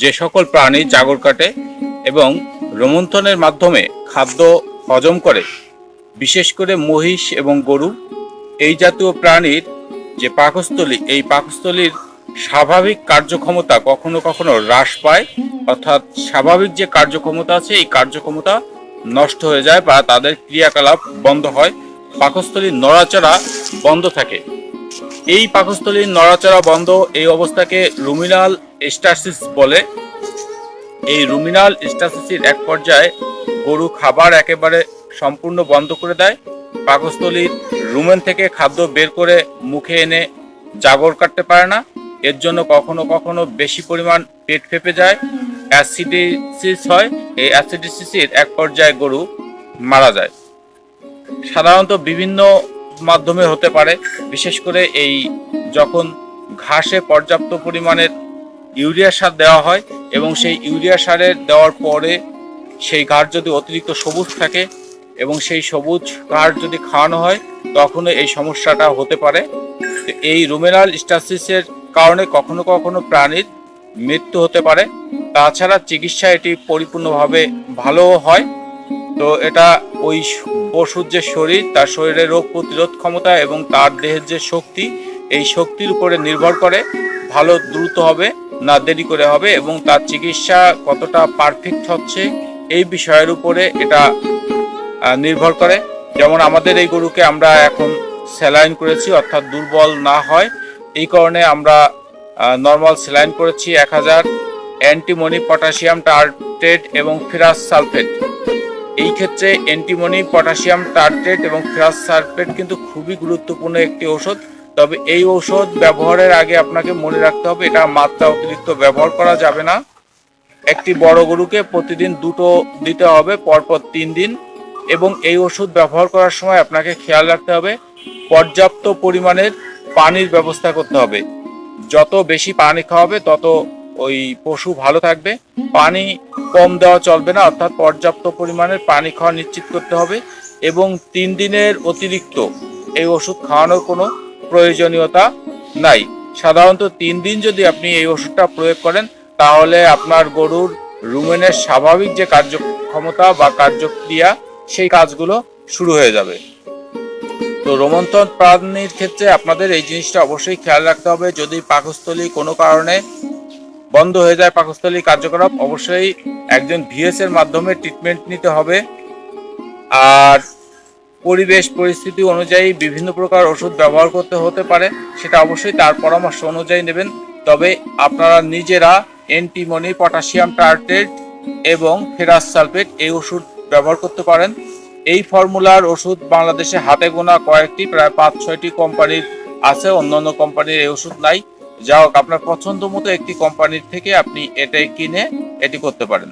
যে সকল প্রাণী জাগর কাটে এবং রোমন্থনের মাধ্যমে খাদ্য হজম করে, বিশেষ করে মহিষ এবং গরু, এই জাতীয় প্রাণীর যে পাকস্থলী, এই পাকস্থলীর স্বাভাবিক কার্যক্ষমতা কখনো কখনো হ্রাস পায়, অর্থাৎ স্বাভাবিক যে কার্যক্ষমতা আছে, এই কার্যক্ষমতা নষ্ট হয়ে যায় বা তাদের ক্রিয়াকলাপ বন্ধ হয়, পাকস্থলীর নড়াচড়া বন্ধ থাকে। এই পাকস্থলীর নড়াচড়া বন্ধ, এই অবস্থাকে রুমিনাল স্টাসিস বলে। এই রুমিনাল স্টাসিসের এক পর্যায়ে গরু খাবার একেবারে সম্পূর্ণ বন্ধ করে দেয়। পাকস্থলীর রুমেন থেকে খাদ্য বের করে মুখে এনে জাগর কাটতে পারে না। এর জন্য কখনো কখনো বেশি পরিমাণ পেট ফেপে যায়। অ্যাসিডিসিস হয়। এই অ্যাসিডিসিসের এক পর্যায়ে গরু মারা যায়। সাধারণত বিভিন্ন মাধ্যমে হতে পারে। বিশেষ করে এই যখন ঘাসে পর্যাপ্ত পরিমাণের ইউরিয়া সার দেওয়া হয় এবং সেই ইউরিয়া সারের দেওয়ার পরে সেই ঘাস যদি অতিরিক্ত সবুজ থাকে এবং সেই সবুজ ঘাস যদি খাওয়ানো হয় তখন এই সমস্যাটা হতে পারে। তো এই রুমেনাল স্টাসিসের কারণে কখনো কখনো প্রাণীর মৃত্যু হতে পারে। তাছাড়া চিকিৎসা এটি পরিপূর্ণভাবে ভালোও হয়। তো এটা ওই পশুর যে শরীর, তার শরীরের রোগ প্রতিরোধ ক্ষমতা এবং তার দেহের যে শক্তি এই শক্তির উপরে নির্ভর করে ভালো দ্রুত হবে, না দেরি করে হবে এবং তার চিকিৎসা কতটা পারফেক্ট হচ্ছে এই বিষয়ের উপরে এটা নির্ভর করে। যেমন আমাদের এই গরুকে আমরা এখন স্যালাইন করেছি, অর্থাৎ দুর্বল না হয়। এই কারণে আমরা নর্মাল স্যালাইন করেছি এক হাজার। অ্যান্টিমনি পটাশিয়াম টার্টেট এবং ফেরাস সালফেট এই ক্ষেত্রে অ্যান্টিমনি পটাশিয়াম টার্ট্রেট এবং ফেরাস সালফেট কিন্তু খুবই গুরুত্বপূর্ণ একটি ঔষধ। তবে এই ঔষধ ব্যবহারের আগে আপনাকে মনে রাখতে হবে, এটা মাত্রা অতিরিক্ত ব্যবহার করা যাবে না। একটি বড় গরুকে প্রতিদিন দুটো দিতে হবে, পরপর তিন দিন। এবং এই ওষুধ ব্যবহার করার সময় আপনাকে খেয়াল রাখতে হবে, পর্যাপ্ত পরিমাণের পানির ব্যবস্থা করতে হবে। যত বেশি পানি খাওয়াবে, তত ওই পশু ভালো থাকবে। পানি কম দেওয়া চলবে না, অর্থাৎ পর্যাপ্ত পরিমাণের পানি খাওয়া নিশ্চিত করতে হবে। এবং তিন দিনের অতিরিক্ত এই ওষুধ খাওয়ানোর কোনো প্রয়োজনীয়তা নাই। সাধারণত তিন দিন যদি আপনি এই ওষুধটা প্রয়োগ করেন, তাহলে আপনার গরুর রুমেনের স্বাভাবিক যে কার্যক্ষমতা বা কার্যক্রিয়া, সেই কাজগুলো শুরু হয়ে যাবে। তো রোমন্থন প্রাণীর ক্ষেত্রে আপনাদের এই জিনিসটা অবশ্যই খেয়াল রাখতে হবে। যদি পাকস্থলী কোনো কারণে বন্ধ হয়ে যায় পাকস্থলী কার্যকলাপ, অবশ্যই একজন ভিএস এর মাধ্যমে ট্রিটমেন্ট নিতে হবে। আর পরিবেশ পরিস্থিতি অনুযায়ী বিভিন্ন প্রকার ওষুধ ব্যবহার করতে হতে পারে, সেটা অবশ্যই তার পরামর্শ অনুযায়ী নেবেন। তবে আপনারা নিজেরা অ্যান্টিমনি পটাশিয়াম টার্টেট এবং ফেরাস সালফেট এই ওষুধ ব্যবহার করতে পারেন। এই ফর্মুলার ওষুধ বাংলাদেশে হাতে গোনা কয়েকটি, প্রায় পাঁচ, ছয়টি কোম্পানির আছে, অন্যান্য কোম্পানির এই ওষুধ নাই। যা হোক, আপনার পছন্দ মতো একটি কোম্পানির থেকে আপনি এটাই কিনে এটি করতে পারেন।